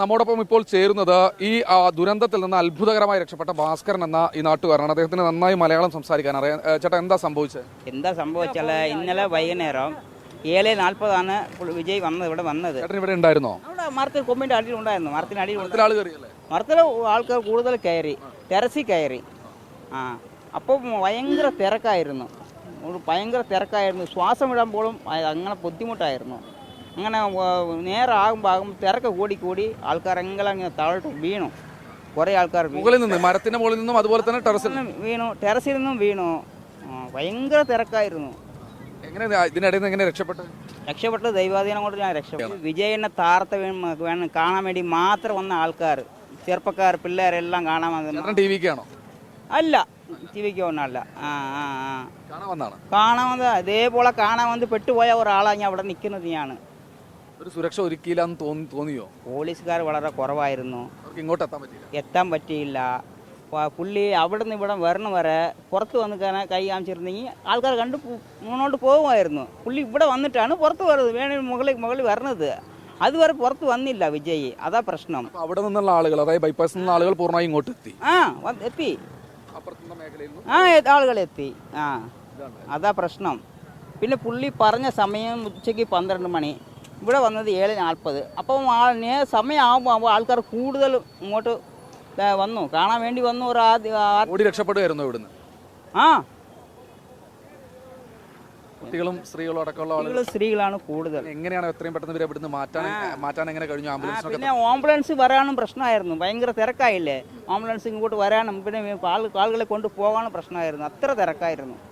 നമ്മോടൊപ്പം ഇപ്പോൾ ചേരുന്നത് ഈ ദുരന്തത്തിൽ നിന്ന് അത്ഭുതകരമായി രക്ഷപ്പെട്ട ഭാസ്കരൻ എന്ന ഈ നാട്ടുകാരനാണ്. അദ്ദേഹത്തിന് നന്നായി മലയാളം സംസാരിക്കാൻ അറിയാം. ചേട്ടാ എന്താ സംഭവിച്ചത് എന്താ സംഭവിച്ചാൽ ഇന്നലെ വൈകുന്നേരം ഏഴ് നാൽപ്പതാണ് വിജയ് വന്നത് ഇവിടെ വന്നത്. ചേട്ടൻ ഇവിടെ ഉണ്ടായിരുന്നോ? മരത്തിൽ കൊമ്പിന്റെ അടിയിൽ ഉണ്ടായിരുന്നു മരത്തിന് അടിയിൽ മരത്തിൽ ആൾക്കാർ കൂടുതൽ കയറി ടെറസിൽ കയറി. ആ അപ്പോൾ ഭയങ്കര തിരക്കായിരുന്നു. ഭയങ്കര തിരക്കായിരുന്നു. ശ്വാസം വിടാൻ പോലും അങ്ങനെ ബുദ്ധിമുട്ടായിരുന്നു. അങ്ങനെ നേരെ ആകുമ്പോൾ ആകുമ്പോൾ തിരക്ക് കൂടി കൂടി ആൾക്കാരെങ്കിലും അങ്ങനെ താഴോട്ട് വീണു. കുറേ ആൾക്കാർ. മുകളിൽ നിന്ന് മരത്തിന്റെ മുകളിൽ നിന്നും അതുപോലെ തന്നെ ടെറസിൽ നിന്നും വീണു ടെറസിൽ നിന്നും വീണു. ഭയങ്കര തിരക്കായിരുന്നു. എങ്ങനെ ഇത് ഇതിനിടയിൽ നിന്ന് എങ്ങനെ രക്ഷപ്പെട്ടു? രക്ഷപ്പെട്ടത് ദൈവാധീനം കൊണ്ട് ഞാൻ രക്ഷപ്പെട്ടു. വിജയനെ താർത്ത വേണം കാണാൻ വേണ്ടി മാത്രം വന്ന ആൾക്കാർ ചെറുപ്പക്കാർ പിള്ളേരെല്ലാം കാണാൻ വന്നു ടി വിക്കാണോ അല്ല ടി വിക്ക് ഒന്നല്ല ആ ആ ആ. കാണാൻ വന്നാണ് കാണാൻ വന്ന് അതേപോലെ കാണാൻ വന്ന് പെട്ടുപോയ ഒരാളാണ് ഞാൻ അവിടെ നിൽക്കുന്നത് ഞാൻ ഒരു സുരക്ഷ ഒരുക്കിയില്ല തോന്നി തോന്നിയോ? പോലീസുകാർ വളരെ കുറവായിരുന്നു. അവർക്ക് ഇങ്ങോട്ട് എത്താൻ പറ്റില്ല എത്താൻ പറ്റിയില്ല. പ- പുള്ളി അവിടെ നിന്ന് ഇവിടെ വരണം വരെ പുറത്ത് വന്ന് കാരണം കൈ കാണിച്ചിരുന്നെങ്കിൽ ആൾക്കാർ കണ്ട് പോ- മുന്നോട്ട് പോകുമായിരുന്നു. പുള്ളി ഇവിടെ വന്നിട്ടാണ് പുറത്ത് വരുന്നത്. വേണേ മുകളിൽ മുകളിൽ വരണത്. അതുവരെ പുറത്ത് വന്നില്ല വിജയ്. അതാ പ്രശ്നം. അപ്പൊ അവിടെ നിന്നുള്ള ആളുകൾ അതായത് ബൈപ്പാസിൽ നിന്നുള്ള ആളുകൾ പൂർണമായി ഇങ്ങോട്ട് എത്തി ആ വന്ന് എത്തി. അപ്പുറത്തുള്ള മേഖലയിൽ നിന്ന് ആ എ- ആളുകൾ എത്തി? ആ അതാ പ്രശ്നം. പിന്നെ പുള്ളി പറഞ്ഞ സമയം ഉച്ചയ്ക്ക് പന്ത്രണ്ട് മണി. ഇവിടെ വന്നത് ഏഴ് നാൽപ്പത്. അപ്പം ആ സമയമാകുമ്പോൾ ആൾക്കാർ കൂടുതൽ ഇങ്ങോട്ട് വന്നു. കാണാൻ വേണ്ടി വന്നു. ഒരു ആദ്യ ഓടി രക്ഷപ്പെടുകയായിരുന്നു ഇവിടുന്ന്? ആ. കുട്ടികളും സ്ത്രീകളും അടക്കമുള്ള ആളുകൾ. സ്ത്രീകളാണ് കൂടുതൽ. എങ്ങനെയാണ് എത്രയും പെട്ടെന്ന് ഇവരെ ഇവിടുന്ന് മാറ്റാൻ മാറ്റാൻ എങ്ങനെ കഴിഞ്ഞു? ആംബുലൻസ് പിന്നെ ആംബുലൻസ് വരാനും പ്രശ്നമായിരുന്നു. ഭയങ്കര തിരക്കായില്ലേ? ആംബുലൻസ് ഇങ്ങോട്ട് വരാനും പിന്നെ ആളുകളെ കൊണ്ട് പോകാനും പ്രശ്നമായിരുന്നു. അത്ര തിരക്കായിരുന്നു.